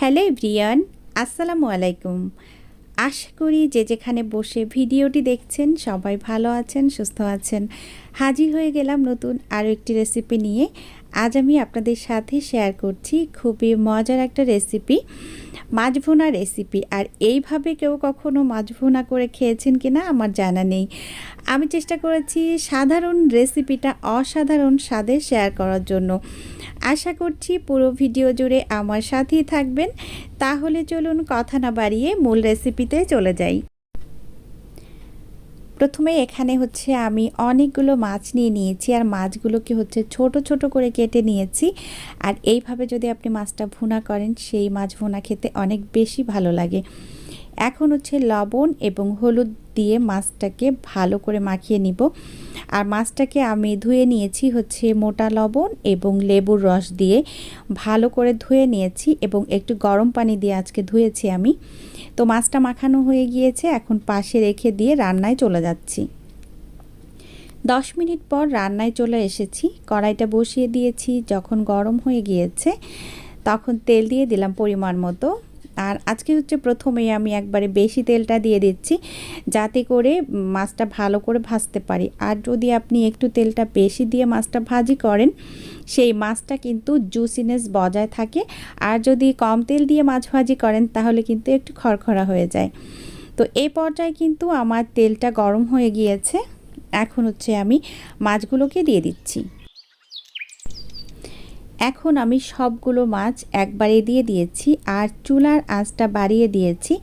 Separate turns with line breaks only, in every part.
Hello everyone, আসসালামু আলাইকুম। আশা করি যে যেখানে বসে ভিডিওটি দেখছেন, সবাই ভালো আছেন, সুস্থ আছেন। হাজির হয়ে গেলাম নতুন আরও একটি রেসিপি নিয়ে। আজ আমি আপনাদের সাথে শেয়ার করছি খুবই মজার একটা রেসিপি মাছ ভুনা রেসিপি আর এইভাবে কেউ কখনো মাছ ভুনা করে খেয়েছেন কি না আমার জানা নেই। আমি চেষ্টা করেছি সাধারণ রেসিপিটা অসাধারণ স্বাদে শেয়ার করার জন্য। আশা করছি পুরো ভিডিও জুড়ে আমার সাথেই থাকবেন। তাহলে চলুন কথা না বাড়িয়ে মূল রেসিপিতে চলে যাই। প্রথমে এখানে হচ্ছে আমি অনেকগুলো মাছ নিয়ে নিয়েছি, আর মাছগুলোকে হচ্ছে ছোট ছোট করে কেটে নিয়েছি। আর এইভাবে যদি আপনি মাছটা ভুনা করেন, সেই মাছ ভুনা খেতে অনেক বেশি ভালো লাগে। এখন হচ্ছে লবণ এবং হলুদ দিয়ে মাছটাকে ভালো করে মাখিয়ে নিব। আর মাছটাকে আমি ধুয়ে নিয়েছি হচ্ছে মোটা লবণ এবং লেবুর রস দিয়ে ভালো করে ধুয়ে নিয়েছি এবং একটু গরম পানি দিয়ে আজকে ধুয়েছি আমি। তো মাছটা মাখানো হয়ে গিয়েছে, এখন পাশে রেখে দিয়ে রান্নায় চলে যাচ্ছি। দশ মিনিট পর রান্নায় চলে এসেছি। কড়াইটা বসিয়ে দিয়েছি, যখন গরম হয়ে গিয়েছে, তখন তেল দিয়ে দিলাম পরিমাণ মতো। আর আজকে হচ্ছে প্রথমেই আমি একবারে বেশি তেলটা দিয়ে দিচ্ছি, যাতে করে মাছটা ভালো করে ভাজতে পারি। আর যদি আপনি একটু তেলটা বেশি দিয়ে মাছটা ভাজি করেন, সেই মাছটা কিন্তু জুসিনেস বজায় থাকে। আর যদি কম তেল দিয়ে মাছ ভাজি করেন, তাহলে কিন্তু একটু খড়খড়া হয়ে যায়। তো এই পর্যায়ে কিন্তু আমার তেলটা গরম হয়ে গিয়েছে। এখন হচ্ছে আমি মাছগুলোকে দিয়ে দিচ্ছি। এখন আমি সবগুলো মাছ একবারে দিয়ে দিয়েছি আর চুলার আঁচটা বাড়িয়ে দিয়েছি।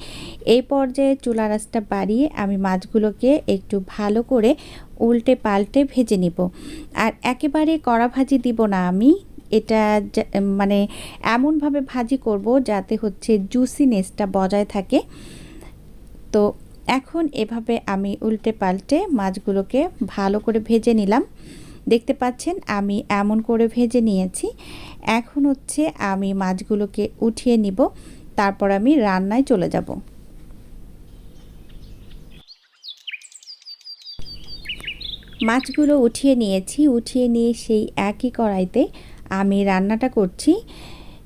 এই পর্যায়ে চুলার আঁচটা বাড়িয়ে আমি মাছগুলোকে একটু ভালো করে উল্টে পাল্টে ভেজে নিব। আর একেবারে কড়া ভাজি দিব না আমি, এটা মানে এমনভাবে ভাজি করব যাতে হচ্ছে জুসিনেসটা বজায় থাকে। তো এখন এভাবে আমি উল্টে পাল্টে মাছগুলোকে ভালো করে ভেজে নিলাম। দেখতে পাচ্ছেন, আমি এমন করে ভেজে নিয়েছি। এখন হচ্ছে আমি মাছগুলোকে উঠিয়ে নিব, তারপর আমি রান্নায় চলে যাব। মাছগুলো উঠিয়ে নিয়েছি, উঠিয়ে নিয়ে সেই একই কড়াইতে আমি রান্নাটা করছি।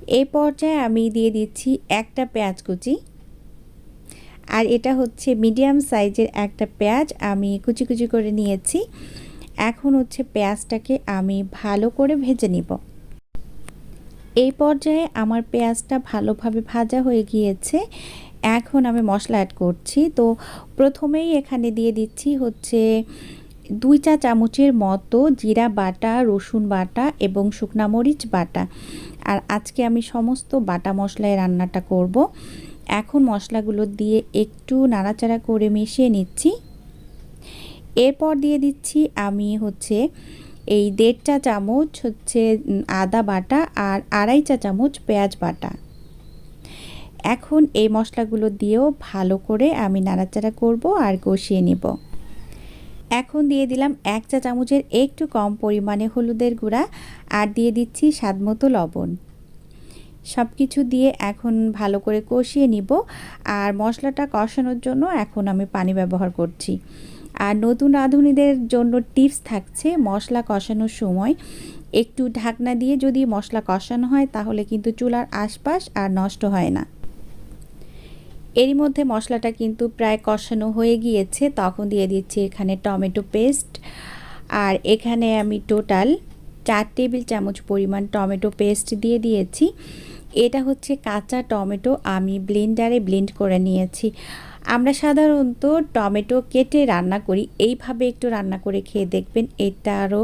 এই পর্যায়ে আমি দিয়ে দিচ্ছি একটা পেঁয়াজ কুচি। আর এটা হচ্ছে মিডিয়াম সাইজের একটা পেঁয়াজ আমি কুচি কুচি করে নিয়েছি। এখন হচ্ছে পেঁয়াজটাকে আমি ভালো করে ভেজে নিব। এই পর্যায়ে আমার পেঁয়াজটা ভালোভাবে ভাজা হয়ে গিয়েছে। এখন আমি মশলা অ্যাড করছি। তো প্রথমেই এখানে দিয়ে দিচ্ছি হচ্ছে দুই চা চামচের মতো জিরা বাটা, রসুন বাটা এবং শুকনা মরিচ বাটা। আর আজকে আমি সমস্ত বাটা মশলায় রান্নাটা করব। এখন মশলাগুলো দিয়ে একটু নাড়াচাড়া করে মিশিয়ে নিচ্ছি। এরপর দিয়ে দিচ্ছি আমি হচ্ছে এই দেড় চা চামচ হচ্ছে আদা বাটা আর আড়াই চা চামচ পেঁয়াজ বাটা। এখন এই মশলাগুলো দিয়েও ভালো করে আমি নাড়াচাড়া করব আর কষিয়ে নেব। এখন দিয়ে দিলাম এক চা চামচের একটু কম পরিমাণে হলুদের গুঁড়া আর দিয়ে দিচ্ছি স্বাদমতো লবণ। সব কিছু দিয়ে এখন ভালো করে কষিয়ে নিব আর মশলাটা কষানোর জন্য এখন আমি পানি ব্যবহার করছি। আর নতুন রাঁধুনিদের জন্য টিপস থাকছে মশলা কষানোর সময়। একটু ঢাকনা দিয়ে যদি মশলা কষানো হয়, তাহলে কিন্তু চুলার আশপাশ আর নষ্ট হয় না। এরই মধ্যে মশলাটা কিন্তু প্রায় কষানো হয়ে গিয়েছে। তখন দিয়ে দিচ্ছি এখানে টমেটো পেস্ট। আর এখানে আমি টোটাল চার টেবিল চামচ পরিমাণ টমেটো পেস্ট দিয়ে দিয়েছি। এটা হচ্ছে কাঁচা টমেটো আমি ব্লেন্ডারে ব্লেন্ড করে নিয়েছি। আমরা সাধারণত টমেটো কেটে রান্না করি। এইভাবে একটু রান্না করে খেয়ে দেখবেন এটা আরও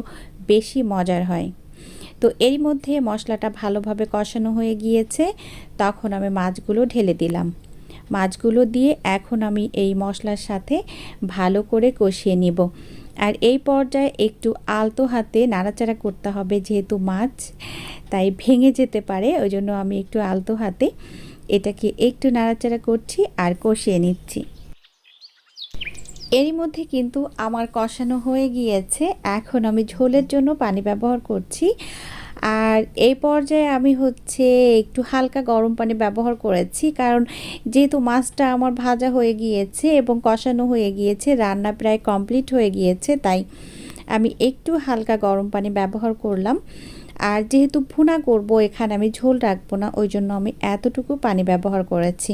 বেশি মজার হয়। তো এর মধ্যে মশলাটা ভালোভাবে কষানো হয়ে গিয়েছে। তখন আমি মাছগুলো ঢেলে দিলাম। মাছগুলো দিয়ে এখন আমি এই মশলার সাথে ভালো করে কষিয়ে নিব। আর এই পর্যায়ে একটু আলতো হাতে নাড়াচাড়া করতে হবে যেহেতু মাছ, তাই ভেঙে যেতে পারে ওই জন্য আমি একটু আলতো হাতে এটাকে একটু নাড়াচাড়া করছি আর কষিয়ে নিচ্ছি। এরই মধ্যে কিন্তু আমার কষানো হয়ে গিয়েছে। এখন আমি ঝোলের জন্য পানি ব্যবহার করছি। আর এই পর্যায়ে আমি হচ্ছে একটু হালকা গরম পানি ব্যবহার করেছি, কারণ যেহেতু মাছটা আমার ভাজা হয়ে গিয়েছে এবং কষানো হয়ে গিয়েছে, রান্না প্রায় কমপ্লিট হয়ে গিয়েছে, তাই আমি একটু হালকা গরম পানি ব্যবহার করলাম। আর যেহেতু ভুনা করব, এখানে আমি ঝোল রাখব না, ওই জন্য আমি এতটুকু পানি ব্যবহার করেছি।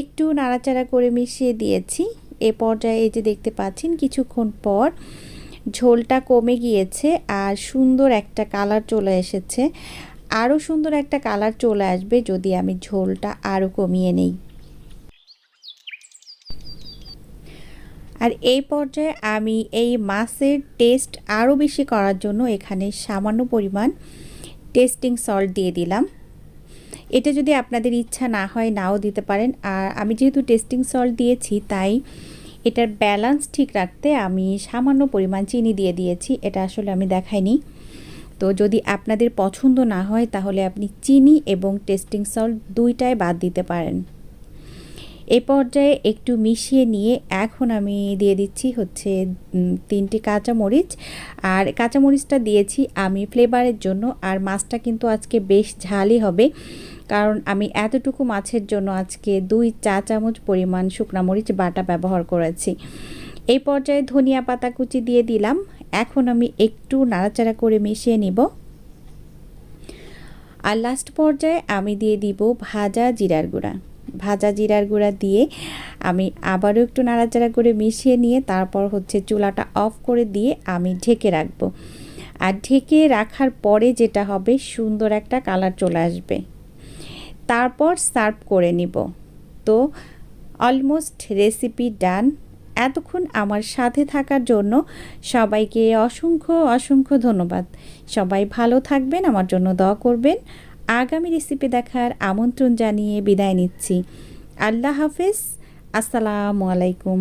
একটু নাড়াচাড়া করে মিশিয়ে দিয়েছি। এ পর্যায়ে এই যে দেখতে পাচ্ছেন, কিছুক্ষণ পর ঝোলটা কমে গিয়েছে আর সুন্দর একটা কালার চলে এসেছে। আরও সুন্দর একটা কালার চলে আসবে যদি আমি ঝোলটা আরও কমিয়ে নেই। আর এই পর্যায়ে আমি এই মাছের টেস্ট আরও বেশি করার জন্য এখানে সামান্য পরিমাণ টেস্টিং সল্ট দিয়ে দিলাম। এটা যদি আপনাদের ইচ্ছা না হয়, নাও দিতে পারেন। আর আমি যেহেতু টেস্টিং সল্ট দিয়েছি, তাই এটার ব্যালেন্স ঠিক রাখতে আমি সামান্য পরিমাণ চিনি দিয়ে দিয়েছি, এটা আসলে আমি দেখাইনি। তো যদি আপনাদের পছন্দ না হয়, তাহলে আপনি চিনি এবং টেস্টিং সল্ট দুইটাই বাদ দিতে পারেন। এ পর্যায়ে একটু মিশিয়ে নিয়ে এখন আমি দিয়ে দিচ্ছি হচ্ছে তিনটি কাঁচামরিচ। আর কাঁচামরিচটা দিয়েছি আমি ফ্লেভারের জন্য। আর মাছটা কিন্তু আজকে বেশ ঝালই হবে। কারণ আমি এতটুকু মাছের জন্য আজকে দুই চা চামচ পরিমাণ শুকনামরিচ বাটা ব্যবহার করেছি। এই পর্যায়ে ধনিয়া পাতা কুচি দিয়ে দিলাম। এখন আমি একটু নাড়াচাড়া করে মিশিয়ে নিব। আর লাস্ট পর্যায়ে আমি দিয়ে দিব ভাজা জিরার গুঁড়া। ভাজা জিরার গুঁড়া দিয়ে আমি আবারও একটু নাড়াচাড়া করে মিশিয়ে নিয়ে তারপর হচ্ছে চুলাটা অফ করে দিয়ে আমি ঢেকে রাখব। আর ঢেকে রাখার পরে যেটা হবে, সুন্দর একটা কালার চলে আসবে। তারপর সার্ভ করে নিব। তো অলমোস্ট রেসিপি ডান। এতক্ষণ আমার সাথে থাকার জন্য সবাইকে অসংখ্য অসংখ্য ধন্যবাদ। সবাই ভালো থাকবেন, আমার জন্য দোয়া করবেন। আগামী রেসিপি দেখার আমন্ত্রণ জানিয়ে বিদায় নিচ্ছি। আল্লাহ হাফেজ। আসসালামু আলাইকুম।